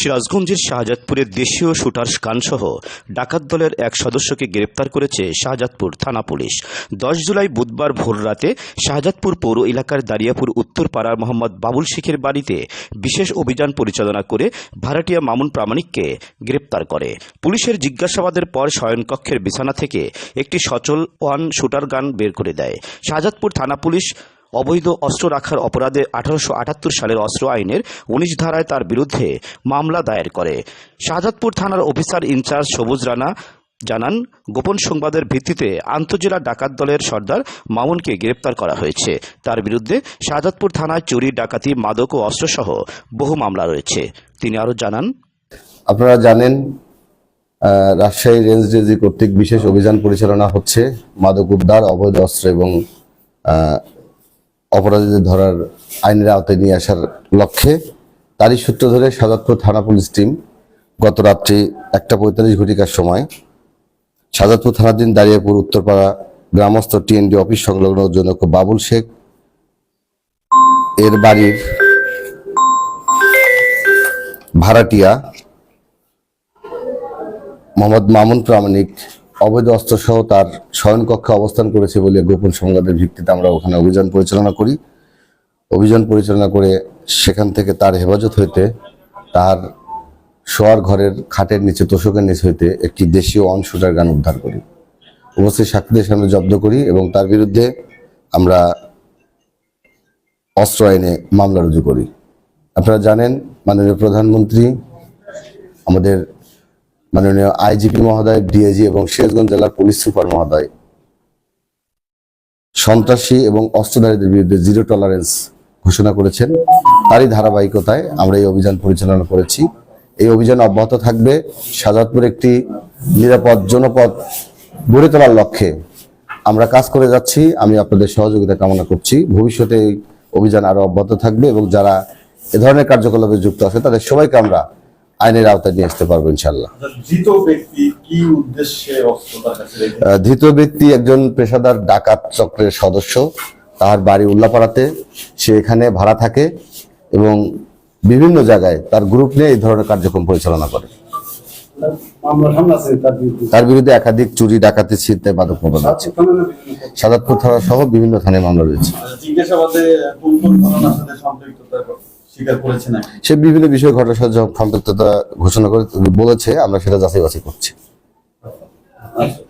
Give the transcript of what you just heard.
সিরাজগঞ্জের শাহজাদপুরের দেশীয় শুটার খানসহ ডাকাত দলের এক সদস্যকে গ্রেপ্তার করেছে শাহজাদপুর থানা পুলিশ। দশ জুলাই বুধবার ভোররাতে শাহজাদপুর পৌর এলাকার দারিয়াপুর উত্তরপাড়ার মোহাম্মদ বাবুল শেখের বাড়িতে বিশেষ অভিযান পরিচালনা করে ভাড়াটিয়া মামুন প্রামাণিককে গ্রেপ্তার করে। পুলিশের জিজ্ঞাসাবাদের পর শয়নকক্ষের বিছানা থেকে একটি সচল ওয়ান শুটার গান বের করে দেয়। শাহজাদপুর থানা পুলিশ অবৈধ অস্ত্র রাখার অপরাধে আঠারোশো আটাত্তর সালের অস্ত্র আইনের উনিশ ধারায় তার বিরুদ্ধে মামলা দায়ের করে। শাহজাদপুর থানার অফিসার ইনচার্জ সবুজ রানা জানান, গোপন সংবাদের ভিত্তিতে আন্তজেলা ডাকাত দলের সর্দার মামুনকে গ্রেপ্তার করা হয়েছে। তার বিরুদ্ধে শাহজাদপুর থানায় চুরি, ডাকাতি, মাদক ও অস্ত্রসহ বহু মামলা রয়েছে। তিনি আরও জানান, আপনারা জানেন রাজশাহী রেঞ্জ ডিজি কর্তৃক বিশেষ অভিযান পরিচালনা হচ্ছে মাদক উদ্ধার, অবৈধ অস্ত্র এবং অপরাধীদের ধরার আইনের আওতায় নিয়ে আসার লক্ষ্যে তারই সূত্র ধরে সাজাদপুর থানা পুলিশ টিম গত রাত্রি একটা পঁয়তাল্লিশ ঘটিকার সময় সাজাদপুর থানাধীন দাঁড়িয়েপুর উত্তরপাড়া গ্রামস্থ টিএনডি অফিস সংলগ্ন জনক বাবুল শেখ এর বাড়ির ভাড়াটিয়া মোহাম্মদ মামুন প্রামাণিক অবৈধ অস্ত্রসহ তার শয়নকক্ষে অবস্থান করেছে বলে গোপন সংবাদের ভিত্তিতে আমরা ওখানে অভিযান পরিচালনা করি। অভিযান পরিচালনা করে সেখান থেকে তার হেফাজত হইতে তার শোয়ার ঘরের খাটের নিচে, তোষকের নিচে হইতে একটি দেশীয় অনশুটার গান উদ্ধার করি। উপস্থিত সাক্ষীদের সামনে জব্দ করি এবং তার বিরুদ্ধে আমরা অস্ত্র আইনে মামলা রুজু করি। আপনারা জানেন, মাননীয় প্রধানমন্ত্রী আমাদের মাননীয় আইজিপি মহোদয়, ডিআইজি এবং সিরাজগঞ্জ জেলার পুলিশ সুপার মহোদয়। সন্ত্রাসী এবং অস্ত্রধারীদের বিরুদ্ধে জিরো টলারেন্স ঘোষণা করেছেন। তারই ধারাবাহিকতায় আমরা এই অভিযান পরিচালনা করেছি। এই অভিযান অব্যাহত থাকবে সাজাদপুর একটি নিরাপদ জনপদ গড়ে তোলার লক্ষ্যে। আমরা কাজ করে যাচ্ছি, আমি আপনাদের সহযোগিতা কামনা করছি। ভবিষ্যতে এই অভিযান আরও অব্যাহত থাকবে এবং যারা এ ধরনের কার্যকলাপে যুক্ত আছে, তাদের সবাইকে আমরা আইনের আওতায় নিয়ে আসতে পারব ইনশাল্লাহ আচ্ছা, ধৃত ব্যক্তি কি উদ্দেশ্যে অস্ত্র তার কাছে রেখে আহ, ধৃত ব্যক্তি একজন পেশাদার ডাকাত চক্রের সদস্য। তার বাড়ি উল্লাপাড়াতে। সে এখানে ভাড়া থাকে এবং বিভিন্ন জায়গায় তার গ্রুপ নিয়ে এই ধরনের কার্যক্রম পরিচালনা করে। মামলা তার বিরুদ্ধে? একাধিক চুরি ডাকাতি ছিনতাই মাদক প্রদান আছে সাদাতপুর থানা সহ বিভিন্ন থানায় মামলা রয়েছে। সে বিভিন্ন বিষয়ে ঘটনার সাথে সম্পৃক্ততা ঘোষণা করে বলেছে আমরা সেটা যাচাই বাছাই করছি। আচ্ছা।